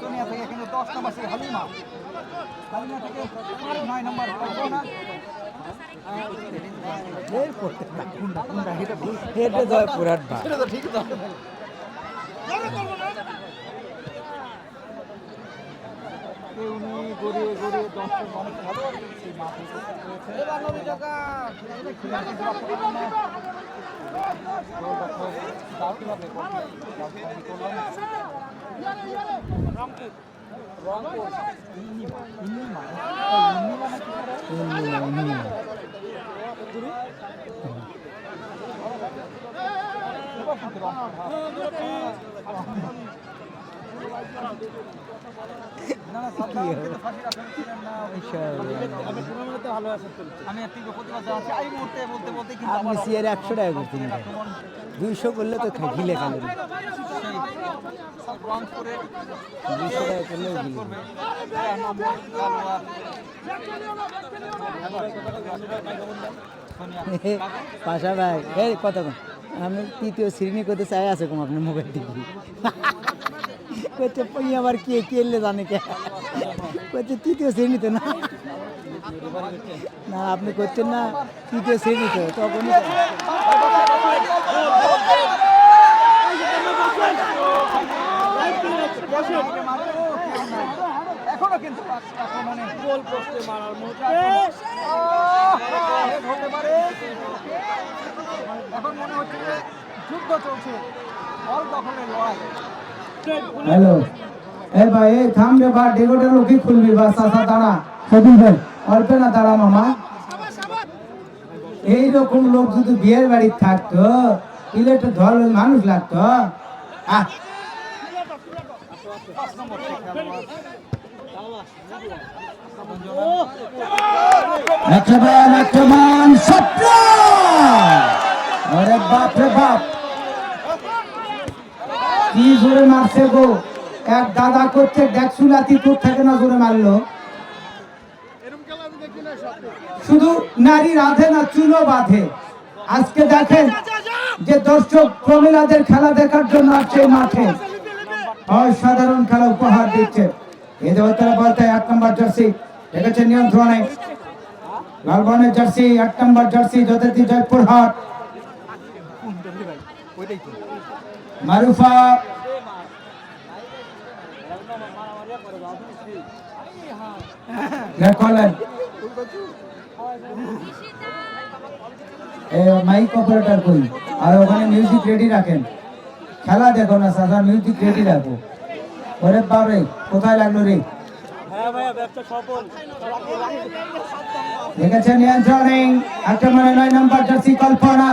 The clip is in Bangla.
সোনিয়া থেকে কিন্তু দশ নম্বর সেই হালিমা হালিমা থেকে নয় নম্বর কল্পনা এর করতে না, কোনটা কোনটা এটা ভুল। হেঁটে যায় পুরাট ভা এটা তো ঠিক তো। গড়িয়ে গড়িয়ে দশটা অনেক ভালো সেই মাঠ আমি একটি প্রতিবাদ জানাচ্ছি এই মুহূর্তে বলতে বলতে কিন্তু আপনি সিয়ারে একশো টাকা আক্রমণ দুইশো করলে তো গিলে খাবেন দুইশো টাকা সোনিয়া পাশা ভাই, এই কত আমি তৃতীয় শ্রেণি করতে চাই আছে কম আপনার মুখের দিকে করছে পই আবার কে কেলে জানে কে? করছে তৃতীয় শ্রেণীতে না। না, আপনি করছেন না, তৃতীয় শ্রেণীতে তখনই মনে যুদ্ধ চলছে, বল দখলের লড়াই। হ্যালো। এ ভাই এই থাম রে বা ডেগোটা লোকই খুলবি বা সাসা দাঁড়া। সবিন ভাই। অল্পে না দাঁড়া মামা। এইরকম লোক যদি বিয়ের বাড়ি থাকতো প্লেটে ধর মানুষ লাগতো। আহ। আরে বাপ রে বাপ। কি জোরে মারছে গো? এক দাদা করছে ড্যাকসুলাতি তোর থেকে না জোরে মারলো। শুধু নারী রাধে না চুলো বাঁধে। আজকে দেখেন যে দর্শক প্রমিলাদের খেলা দেখার জন্য আসছে মাঠে। অসাধারণ খেলা উপহার দিচ্ছে। এই দেবতারা বলতে এক নম্বর জার্সি দেখেছে নিয়ন্ত্রণে? লাল বর্ণের জার্সি, এক নম্বর জার্সি, যথার্থী জয়পুর হাট ওইটাই তো মারুফা। মাইক অপারেটর কই আর ওখানে মিউজিক রেডি রাখেন। খেলা দেখো না সাদা মিউজিক রেডি রাখো। ওরে বাবারে কোথায় লাগল রে? দেখেছেন নিয়ন্ত্রণে? আক্রমণে নয় নম্বর জার্সি কল্পনা।